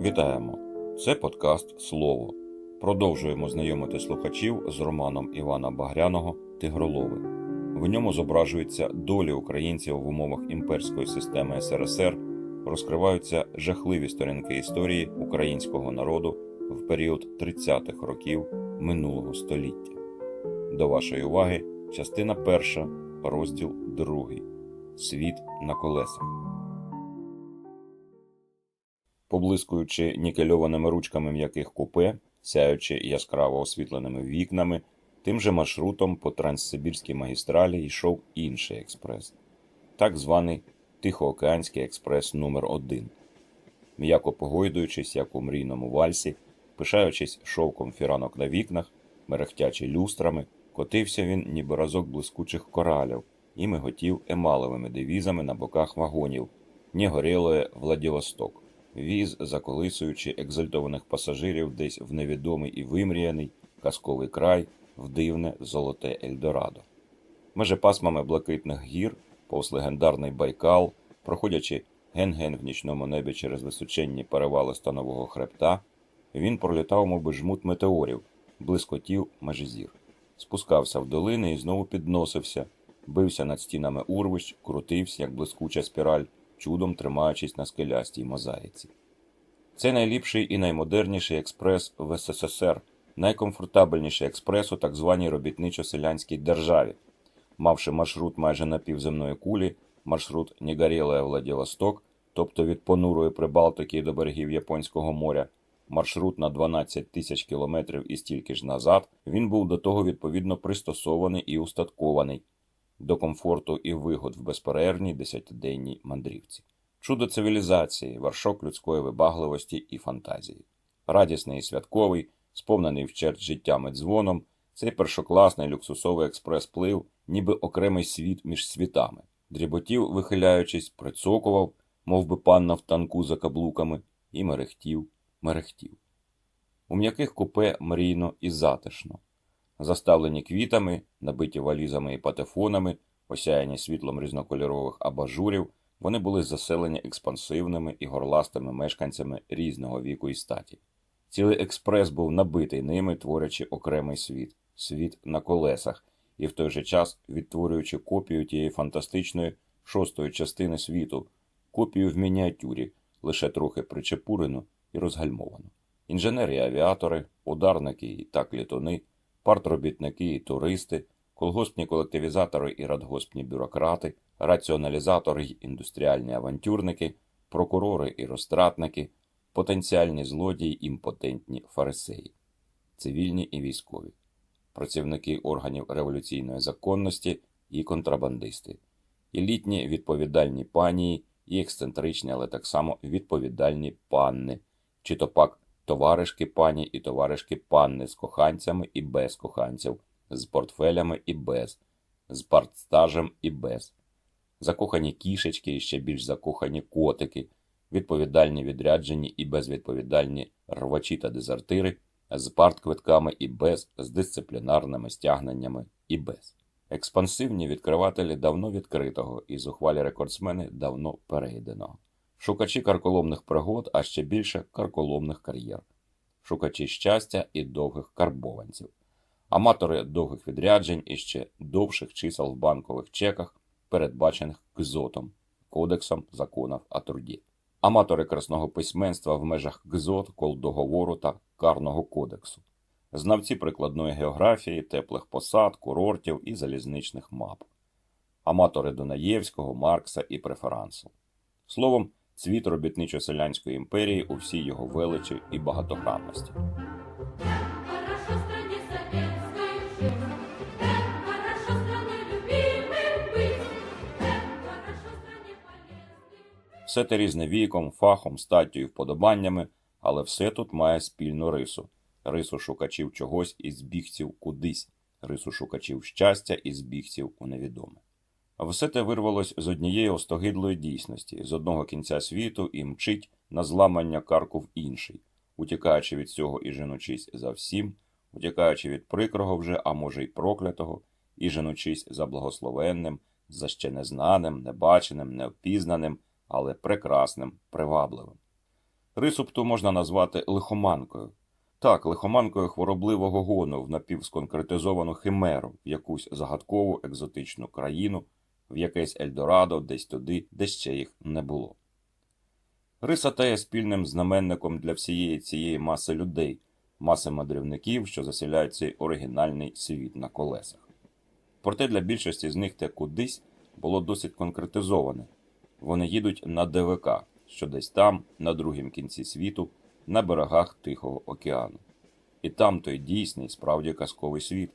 Вітаємо! Це подкаст Слово. Продовжуємо знайомити слухачів з романом Івана Багряного Тигролови. В ньому зображуються долі українців в умовах імперської системи СРСР, розкриваються жахливі сторінки історії українського народу в період 30-х років минулого століття. До вашої уваги частина перша, розділ другий. Світ на колесах. Поблискуючи нікельованими ручками м'яких купе, сяючи яскраво освітленими вікнами, тим же маршрутом по Транссибірській магістралі йшов інший експрес, так званий Тихоокеанський експрес номер 1 М'яко погойдуючись, як у мрійному вальсі, пишаючись шовком фіранок на вікнах, мерехтячи люстрами, котився він ніби разок блискучих коралів і миготів емалевими девізами на боках вагонів «Не горілоє Владивосток віз, заколисуючи екзальтованих пасажирів десь в невідомий і вимріяний казковий край, в дивне золоте Ельдорадо. Меже пасмами блакитних гір, повз легендарний Байкал, проходячи ген-ген в нічному небі через височенні перевали станового хребта, він пролітав, мов жмут метеорів, блискотів межезір, спускався в долини і знову підносився, бився над стінами урвищ, крутився, як блискуча спіраль, чудом тримаючись на скелястій мозаїці. Це найліпший і наймодерніший експрес в СССР, найкомфортабельніший експрес у так званій робітничо-селянській державі, мавши маршрут майже на півземної кулі, маршрут Негорєлая Владивосток, тобто від понурої Прибалтики до берегів Японського моря, маршрут на 12 тисяч кілометрів і стільки ж назад, він був до того відповідно пристосований і устаткований до комфорту і вигод в безперервній десятиденній мандрівці. Чудо цивілізації, вершок людської вибагливості і фантазії. Радісний і святковий, сповнений вчерт життям і дзвоном, цей першокласний люксусовий експрес-плив, ніби окремий світ між світами. Дріботів, вихиляючись, прицокував, мов би панна в танку за каблуками, і мерехтів, мерехтів. У м'яких купе мрійно і затишно заставлені квітами, набиті валізами і патефонами, осяяні світлом різнокольорових абажурів, вони були заселені експансивними і горластими мешканцями різного віку і статі. Цілий експрес був набитий ними, творячи окремий світ, світ на колесах, і в той же час відтворюючи копію тієї фантастичної шостої частини світу, копію в мініатюрі, лише трохи причепурену і розгальмовану. Інженери і авіатори, ударники і так літуни партробітники і туристи, колгоспні колективізатори і радгоспні бюрократи, раціоналізатори й індустріальні авантюрники, прокурори і розтратники, потенціальні злодії імпотентні фарисеї, цивільні і військові, працівники органів революційної законності і контрабандисти, елітні відповідальні панії і ексцентричні, але так само відповідальні панни, чи то пак товаришки пані і товаришки панни з коханцями і без коханців, з портфелями і без, з партстажем і без, закохані кішечки і ще більш закохані котики, відповідальні відряджені і безвідповідальні рвачі та дезертири, з партквитками і без, з дисциплінарними стягненнями і без. Експансивні відкривателі давно відкритого і зухвалі рекордсмени давно перейденого шукачі карколомних пригод, а ще більше карколомних кар'єр, шукачі щастя і довгих карбованців, аматори довгих відряджень і ще довших чисел в банкових чеках, передбачених КЗОТом, Кодексом законів о труді, аматори красного письменства в межах КЗОТ, колдоговору та Карного кодексу. Знавці прикладної географії, теплих посад, курортів і залізничних мап, аматори Дунаєвського, Маркса і преферансу. Словом, цвіт робітничо-селянської імперії у всій його величі і багатогранності. Хорошо стране советской жить, как хорошо страны любимым быть, как хорошо стране полезным. Все те різне віком, фахом, статтю і вподобаннями, але все тут має спільну рису рису шукачів чогось і збігців кудись, рису шукачів щастя і збігців у невідоме. Все те вирвалось з однієї остогидлої дійсності, з одного кінця світу і мчить на зламання карку в інший, утікаючи від цього і женучись за всім, утікаючи від прикрого вже, а може й проклятого, і женучись за благословенним, за ще незнаним, небаченим, неопізнаним, але прекрасним, привабливим. Рисупту можна назвати лихоманкою. Так, лихоманкою хворобливого гону в напівсконкретизовану химеру, в якусь загадкову екзотичну країну, в якесь Ельдорадо, десь туди, де ще їх не було. Риса та є спільним знаменником для всієї цієї маси людей, маси мандрівників, що заселяють цей оригінальний світ на колесах. Проте для більшості з них те кудись було досить конкретизоване. Вони їдуть на ДВК, що десь там, на другім кінці світу, на берегах Тихого океану. І там той дійсний, справді казковий світ,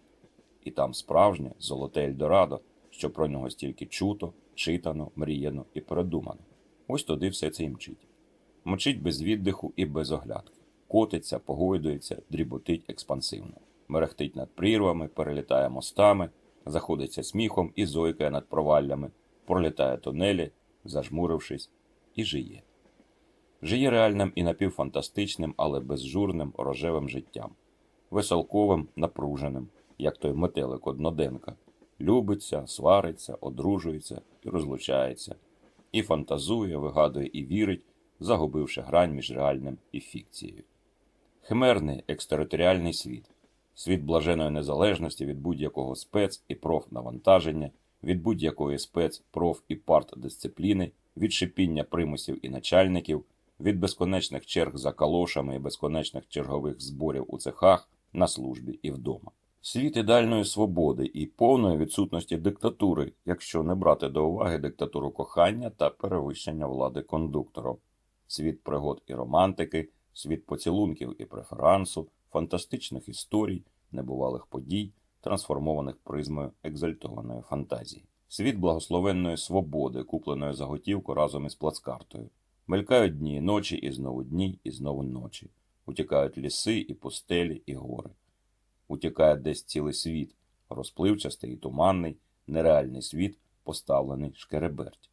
і там справжнє золоте Ельдорадо, що про нього стільки чуто, читано, мріяно і передумано. Ось туди все це й мчить. Мчить без віддиху і без оглядки. Котиться, погойдується, дріботить експансивно. Мерехтить над прірвами, перелітає мостами, заходиться сміхом і зойкає над проваллями, пролітає тунелі, зажмурившись, і жиє. Жиє реальним і напівфантастичним, але безжурним рожевим життям, веселковим, напруженим, як той метелик одноденка. Любиться, свариться, одружується і розлучається, і фантазує, вигадує і вірить, загубивши грань між реальним і фікцією. Химерний екстериторіальний світ, світ блаженої незалежності від будь-якого спец і профнавантаження, від будь-якої спец, проф і партдисципліни, від шипіння примусів і начальників, від безконечних черг за калошами і безконечних чергових зборів у цехах, на службі і вдома. Світ ідеальної свободи і повної відсутності диктатури, якщо не брати до уваги диктатуру кохання та перевищення влади кондуктором, світ пригод і романтики, світ поцілунків і преферансу, фантастичних історій, небувалих подій, трансформованих призмою екзальтованої фантазії, світ благословенної свободи, купленої за готівку разом із плацкартою. Мелькають дні і ночі, і знову дні, і знову ночі. Утікають ліси, і пустелі, і гори. Утікає десь цілий світ, розпливчастий і туманний, нереальний світ, поставлений шкереберть.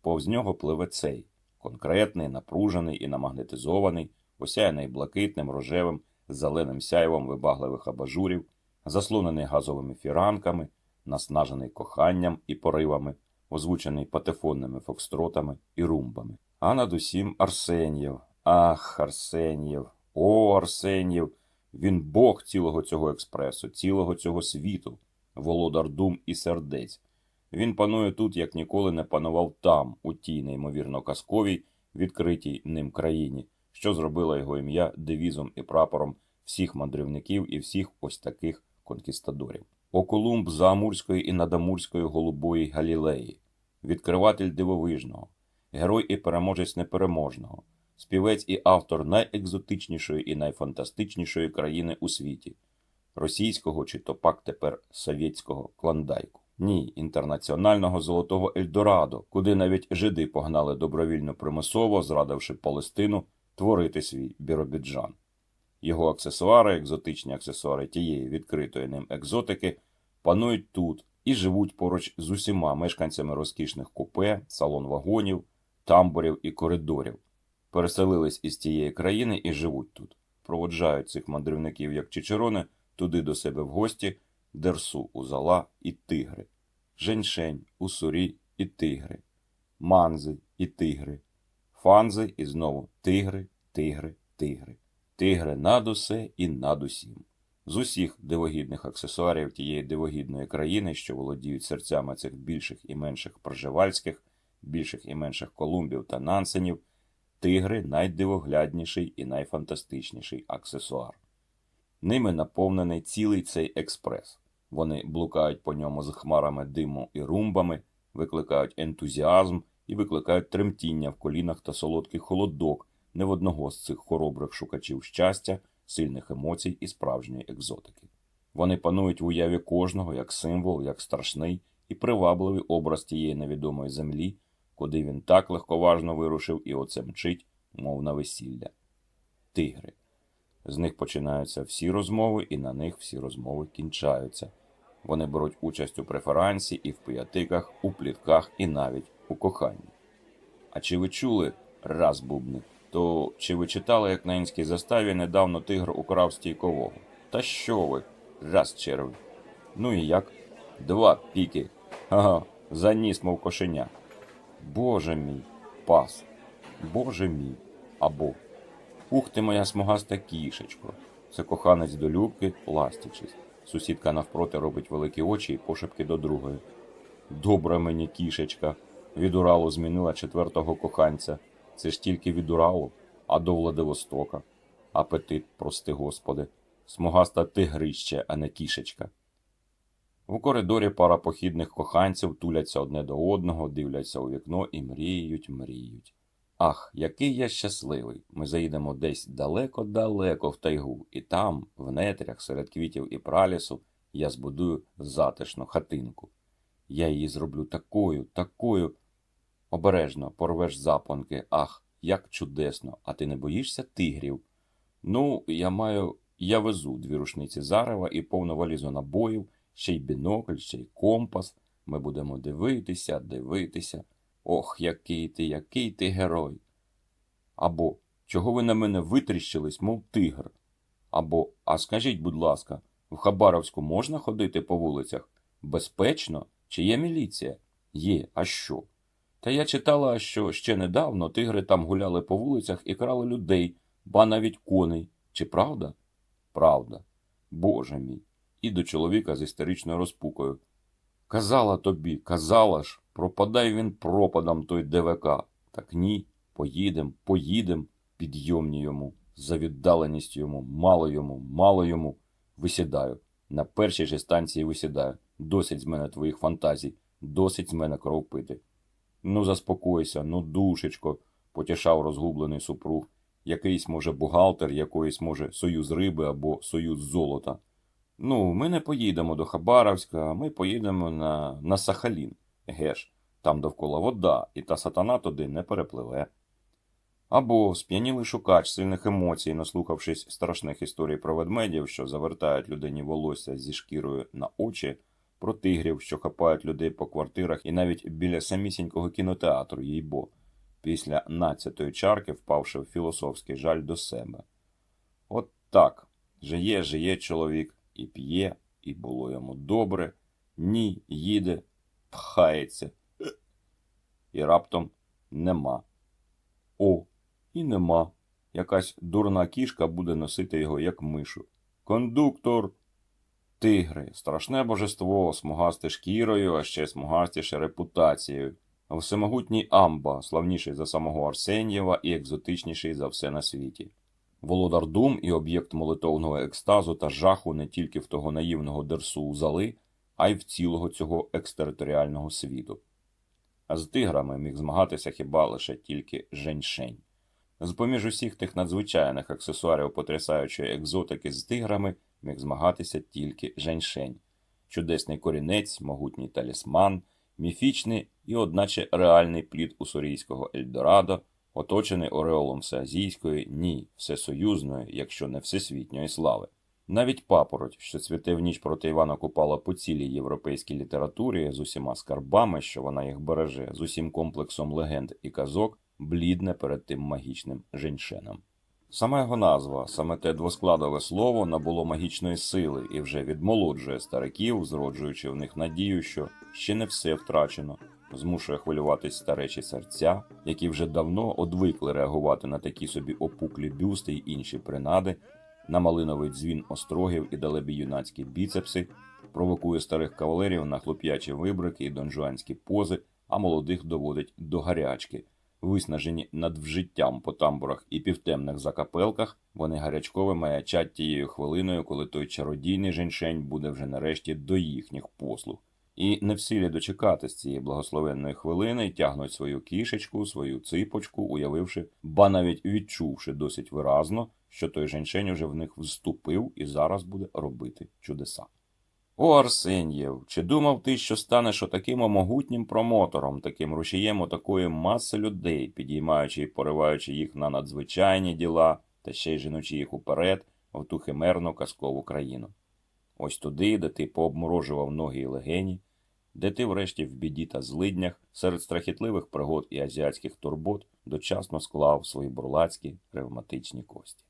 Повз нього пливе цей конкретний, напружений і намагнетизований, осяяний блакитним, рожевим, зеленим сяйвом вибагливих абажурів, заслонений газовими фіранками, наснажений коханням і поривами, озвучений патефонними фокстротами і румбами. А над усім Арсенєв. Ах, Арсенєв, о, Арсенєв! Він Бог цілого цього експресу, цілого цього світу, володар дум і сердець. Він панує тут, як ніколи не панував там, у тій неймовірно казковій, відкритій ним країні, що зробила його ім'я девізом і прапором всіх мандрівників і всіх ось таких конкістадорів. Околумб Заамурської і Надамурської голубої Галілеї, відкриватель дивовижного, герой і переможець непереможного, співець і автор найекзотичнішої і найфантастичнішої країни у світі російського чи то пак тепер совєтського клондайку. Ні, інтернаціонального золотого Ельдорадо, куди навіть жиди погнали добровільно примусово, зрадивши Палестину, творити свій Біробіджан. Його аксесуари, екзотичні аксесуари тієї відкритої ним екзотики, панують тут і живуть поруч з усіма мешканцями розкішних купе, салон вагонів, тамбурів і коридорів. Переселились із тієї країни і живуть тут. Проводжають цих мандрівників як чичерони туди до себе в гості, дерсу узала і тигри, женьшень, усурі і тигри, манзи і тигри, фанзи і знову тигри, тигри, тигри, тигри над усе і над усім. З усіх дивогідних аксесуарів тієї дивогідної країни, що володіють серцями цих більших і менших проживальських, більших і менших колумбів та нансенів, тигри найдивоглядніший і найфантастичніший аксесуар. Ними наповнений цілий цей експрес. Вони блукають по ньому з хмарами диму і румбами, викликають ентузіазм і викликають тремтіння в колінах та солодкий холодок не в одного з цих хоробрих шукачів щастя, сильних емоцій і справжньої екзотики. Вони панують в уяві кожного як символ, як страшний і привабливий образ тієї невідомої землі, куди він так легковажно вирушив і оце мчить, мов на весілля. Тигри. З них починаються всі розмови, і на них всі розмови кінчаються. Вони беруть участь у преферансі і в пиятиках, у плітках і навіть у коханні. А чи ви чули раз бубни? То чи ви читали, як на інській заставі недавно тигр украв стійкового? Та що ви? Раз червь. Ну і як? Два піки. Ага, заніс, мов кошеня. Боже мій, пас. Боже мій. Або Ух ти моя смугаста кішечко. Це коханець до Любки, ластячись. Сусідка навпроти робить великі очі і пошепки до другої. Добра мені кішечка. Від Уралу змінила четвертого коханця. Це ж тільки від Уралу, а до Владивостока. Апетит, прости господи. Смугаста тигрище, а не кішечка. У коридорі пара похідних коханців туляться одне до одного, дивляться у вікно і мріють, мріють. Ах, який я щасливий! Ми заїдемо десь далеко-далеко в тайгу, і там, в нетрях, серед квітів і пралісу, я збудую затишну хатинку. Я її зроблю такою, такою. Обережно порвеш запонки. Ах, як чудесно! А ти не боїшся тигрів? Ну, я маю. Я везу дві рушниці зарева і повну валізу набоїв, ще й бінокль, ще й компас. Ми будемо дивитися, дивитися. Ох, який ти, який ти герой. Або чого ви на мене витріщились, мов тигр? Або, а скажіть, будь ласка, в Хабаровську можна ходити по вулицях? Безпечно? Чи є міліція? Є, а що? Та я читала, що ще недавно тигри там гуляли по вулицях і крали людей, ба навіть коней. Чи правда? Правда. Боже мій. І до чоловіка з істеричною розпукою. Казала тобі, казала ж, пропадай він пропадом той ДВК. Так ні, поїдем, поїдем, підйомні йому, за віддаленістю йому, мало йому, мало йому. Висідаю. На першій же станції висідаю. Досить з мене твоїх фантазій, досить з мене кров пити. Ну, заспокойся, ну, душечко, потішав розгублений супруг. Якийсь, може, бухгалтер, якоїсь, може, союз риби або союз золота. Ну, ми не поїдемо до Хабаровська, ми поїдемо на, на Сахалін. Геш, там довкола вода, і та сатана туди не перепливе. Або сп'янілий шукач сильних емоцій, наслухавшись страшних історій про ведмедів, що завертають людині волосся зі шкірою на очі, про тигрів, що хапають людей по квартирах і навіть біля самісінького кінотеатру, їй-бо, після надцятої чарки впавши в філософський жаль до себе. От так, жиє, жиє чоловік, і п'є, і було йому добре, ні, їде, пхається. І раптом нема. О, і нема. Якась дурна кішка буде носити його, як мишу. Кондуктор. Тигри, страшне божество, смугасте шкірою, а ще смугастіше репутацією. Всемогутній амба, славніший за самого Арсенєва і екзотичніший за все на світі. Володар дум і об'єкт молитовного екстазу та жаху не тільки в того наївного дерсу Узали, а й в цілого цього екстериторіального світу. А з тиграми міг змагатися хіба лише тільки женьшень. З-поміж усіх тих надзвичайних аксесуарів потрясаючої екзотики з тиграми міг змагатися тільки женьшень. Чудесний корінець, могутній талісман, міфічний і, одначе, реальний плід уссурійського Ельдорадо, оточений ореолом всеазійської, ні, всесоюзної, якщо не всесвітньої слави. Навіть папороть, що цвіте в ніч проти Івана Купала по цілій європейській літературі, з усіма скарбами, що вона їх береже, з усім комплексом легенд і казок, блідне перед тим магічним женьшеном. Сама його назва, саме те двоскладове слово набуло магічної сили і вже відмолоджує стариків, зроджуючи в них надію, що ще не все втрачено, змушує хвилюватись старечі серця, які вже давно одвикли реагувати на такі собі опуклі бюсти й інші принади, на малиновий дзвін острогів і далебі юнацькі біцепси, провокує старих кавалерів на хлоп'ячі вибрики і донжуанські пози, а молодих доводить до гарячки. Виснажені надвжиттям по тамбурах і півтемних закапелках, вони гарячково маячать тією хвилиною, коли той чародійний женьшень буде вже нарешті до їхніх послуг. І не в силі дочекатись цієї благословенної хвилини тягнуть свою кішечку, свою ципочку, уявивши, ба навіть відчувши досить виразно, що той женьшень уже в них вступив і зараз буде робити чудеса. О, Арсенєв, чи думав ти, що станеш отаким могутнім промотором, таким рушієм отакої маси людей, підіймаючи і пориваючи їх на надзвичайні діла, та ще й женучи їх уперед в ту химерну казкову країну? Ось туди, де ти пообморожував ноги і легені, де ти врешті в біді та злиднях серед страхітливих пригод і азіатських турбот дочасно склав свої бурлацькі ревматичні кості.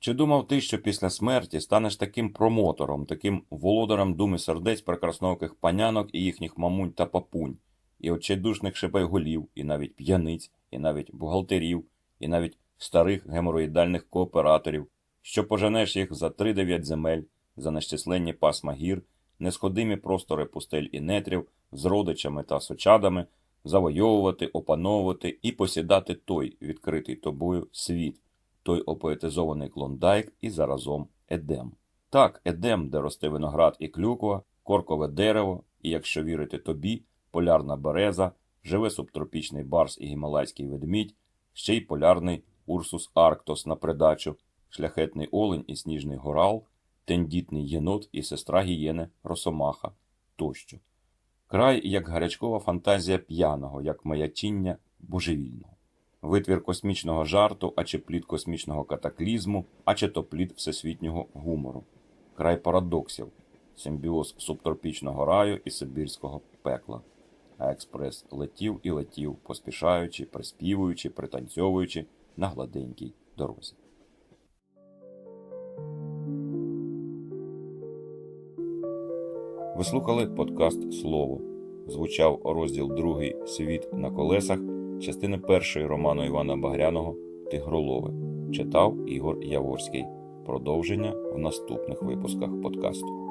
Чи думав ти, що після смерті станеш таким промотором, таким володарем думи сердець прекраснооких панянок і їхніх мамунь та папунь, і отчайдушних шепайголів, і навіть п'яниць, і навіть бухгалтерів, і навіть старих геморроїдальних кооператорів, що поженеш їх за тридев'ять земель, за нещисленні пасма гір, несходимі простори пустель і нетрів, з родичами та сочадами, завойовувати, опановувати і посідати той відкритий тобою світ, той опоетизований клондайк і заразом Едем. Так, Едем, де росте виноград і клюква, коркове дерево, і, якщо вірити тобі, полярна береза, живе субтропічний барс і гімалайський ведмідь, ще й полярний Урсус Арктос на придачу, шляхетний олень і сніжний горал, тендітний єнот і сестра гієни Росомаха тощо. Край як гарячкова фантазія п'яного, як маячіння божевільного. Витвір космічного жарту, а чи плід космічного катаклізму, а чи то плід всесвітнього гумору. Край парадоксів, симбіоз субтропічного раю і сибірського пекла. А експрес летів і летів, поспішаючи, приспівуючи, пританцьовуючи на гладенькій дорозі. Ви слухали подкаст Слово. Звучав розділ другий Світ на колесах, частини першої роману Івана Багряного Тигролови. Читав Ігор Яворський. Продовження в наступних випусках подкасту.